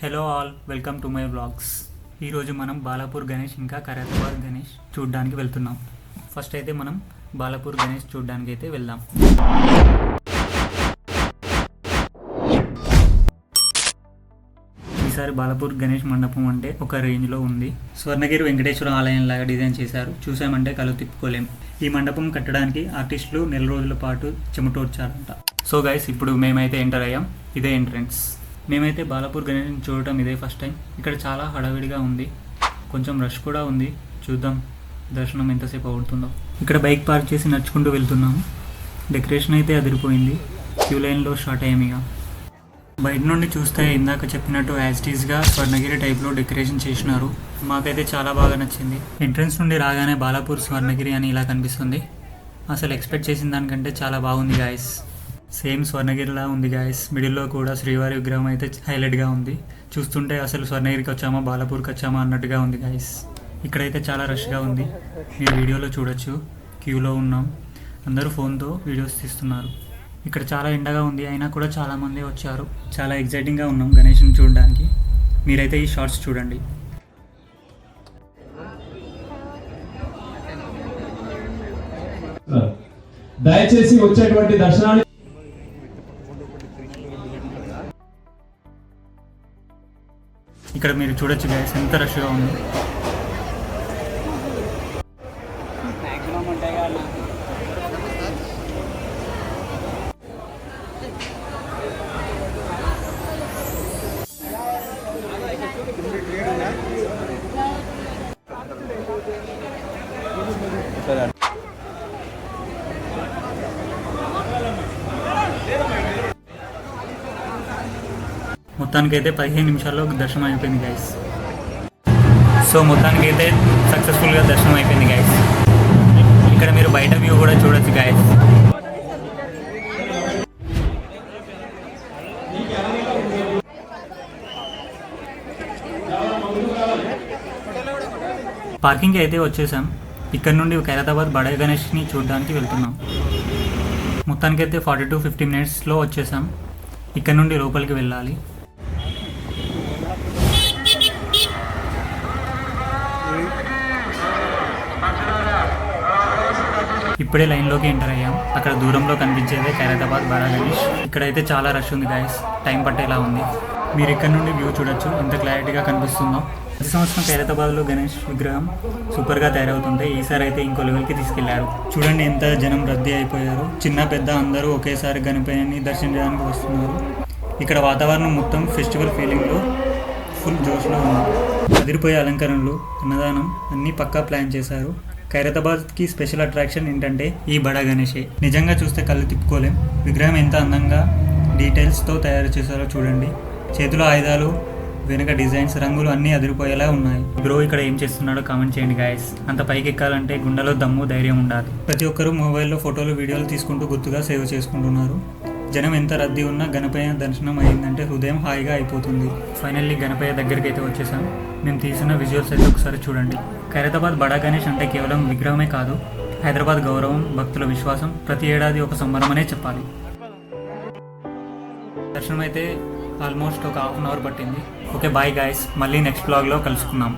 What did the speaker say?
Hello all welcome to my vlogs ఈరోజు మనం బాలాపూర్ గణేష్ ఇంకా కరాతాబాద్ గణేష్ చూడడానికి వెళ్తున్నాం. ఫస్ట్ అయితే మనం బాలాపూర్ గణేష్ చూడడానికి అయితే వెళ్దాం. ఈసారి బాలాపూర్ గణేష్ మండపం అంటే ఒక రేంజ్లో ఉంది. స్వర్ణగిరి వెంకటేశ్వర ఆలయం లాగా డిజైన్ చేశారు. చూసామంటే కళ్ళు తిప్పుకోలేం. ఈ మండపం కట్టడానికి ఆర్టిస్టులు నెల రోజుల పాటు చెమటోడ్చారంట. సో గైస్ ఇప్పుడు మేమైతే ఎంటర్ అయ్యాం. ఇదే ఎంట్రన్స్ మేమైతే బాలాపూర్ గణేష్ని చూడటం ఇదే ఫస్ట్ టైం. ఇక్కడ చాలా హడావిడిగా ఉంది. కొంచెం రష్ కూడా ఉంది. చూద్దాం దర్శనం ఎంతసేపు అవుతుందో. ఇక్కడ బైక్ పార్క్ చేసి నడుచుకుంటూ వెళ్తున్నాము. డెకరేషన్ అయితే అదిరిపోయింది. క్యూ లైన్లో స్టార్ట్ అయ్యాం ఇక. బయట నుండి చూస్తే ఇందాక చెప్పినట్టు యాజిటీస్గా స్వర్ణగిరి టైప్లో డెకరేషన్ చేసినారు. మాకైతే చాలా బాగా నచ్చింది. ఎంట్రన్స్ నుండి రాగానే బాలాపూర్ స్వర్ణగిరి అని ఇలా కనిపిస్తుంది. అసలు ఎక్స్పెక్ట్ చేసిన దానికంటే చాలా బాగుంది గాయస్. సేమ్ స్వర్ణగిరిలా ఉంది గాయస్ మిడిల్లో కూడా శ్రీవారి విగ్రహం అయితే హైలైట్గా ఉంది. చూస్తుంటే అసలు స్వర్ణగిరికి వచ్చామా బాలాపూర్కి వచ్చామా అన్నట్టుగా ఉంది గాయస్ ఇక్కడైతే చాలా రష్గా ఉంది. మీరు వీడియోలో చూడొచ్చు. క్యూలో ఉన్నాం. అందరూ ఫోన్తో వీడియోస్ తీస్తున్నారు. ఇక్కడ చాలా ఎండగా ఉంది. అయినా కూడా చాలామంది వచ్చారు. చాలా ఎగ్జైటింగ్గా ఉన్నాం గణేష్ని చూడడానికి. మీరైతే ఈ షార్ట్స్ చూడండి. దయచేసి వచ్చేటువంటి దర్శనాన్ని ఇక్కడ మీరు చూడొచ్చు గైస్ ఎంత రష్గా ఉంది. మొత్తానికైతే పదిహేను నిమిషాల్లో దర్శనం అయిపోయింది గైస్ సో మొత్తానికైతే సక్సెస్ఫుల్గా దర్శనం అయిపోయింది గైస్ ఇక్కడ మీరు బయట వ్యూ కూడా చూడొచ్చు గాయస్ పార్కింగ్కి అయితే వచ్చేసాం. ఇక్కడ నుండి ఖైరతాబాద్ బడ గణేష్ని చూడడానికి వెళ్తున్నాం. మొత్తానికైతే ఫార్టీ టు ఫిఫ్టీ మినిట్స్లో వచ్చేసాం. ఇక్కడ నుండి లోపలికి వెళ్ళాలి. ఇప్పుడే లైన్లోకి ఎంటర్ అయ్యాం. అక్కడ దూరంలో కనిపించేదే ఖైరతాబాద్ బడా గణేష్. ఇక్కడైతే చాలా రష్ ఉంది గాయస్ టైం పట్టేలా ఉంది. మీరు ఇక్కడ నుండి వ్యూ చూడొచ్చు. ఎంత క్లారిటీగా కనిపిస్తుందో. ప్రతి సంవత్సరం ఖైరతాబాద్లో గణేష్ విగ్రహం సూపర్గా తయారవుతుంటే ఈసారి అయితే ఇంకో లెవెల్కి తీసుకెళ్ళారు. చూడండి ఎంత జనం రద్దీ అయిపోయారు. చిన్న పెద్ద అందరూ ఒకేసారి గణపతిని దర్శించడానికి వస్తున్నారు. ఇక్కడ వాతావరణం మొత్తం ఫెస్టివల్ ఫీలింగ్లో ఫుల్ జోష్లో ఉంది అదిరిపోయే అలంకరణలు అన్నదానం అన్నీ పక్కా ప్లాన్ చేశారు. ఖైరతాబాద్కి స్పెషల్ అట్రాక్షన్ ఏంటంటే ఈ బడా గణేషే. నిజంగా చూస్తే కళ్ళు తిప్పుకోలేం. విగ్రహం ఎంత అందంగా డీటెయిల్స్తో తయారు చేశారో చూడండి. చేతిలో ఆయుధాలు వెనుక డిజైన్స్ రంగులు అన్నీ అదిరిపోయేలా ఉన్నాయి. బ్రో ఇక్కడ ఏం చేస్తున్నాడో కామెంట్ చేయండి గాయస్ అంత పైకి ఎక్కాలంటే గుండెలో దమ్ము ధైర్యం ఉండాలి. ప్రతి ఒక్కరూ మొబైల్లో ఫోటోలు వీడియోలు తీసుకుంటూ గుర్తుగా సేవ్ చేసుకుంటున్నారు. జనం ఎంత రద్దీ ఉన్నా గణపయ్య దర్శనం అయిందంటే హృదయం హాయిగా అయిపోతుంది. ఫైనల్లీ గణపయ్య దగ్గరికి అయితే వచ్చేసాం. మేము తీసిన విజువల్స్ అయితే ఒకసారి చూడండి. ఖైరతాబాద్ బడా గణేష్ అంటే కేవలం విగ్రహమే కాదు హైదరాబాద్ గౌరవం భక్తుల విశ్వాసం ప్రతి ఏడాది ఒక సంబరమనే చెప్పాలి. దర్శనం అయితే ఆల్మోస్ట్ ఒక హాఫ్ అన్ అవర్ పట్టింది. Okay bye guys. మళ్ళీ నెక్స్ట్ బ్లాగ్లో కలుసుకుందాం.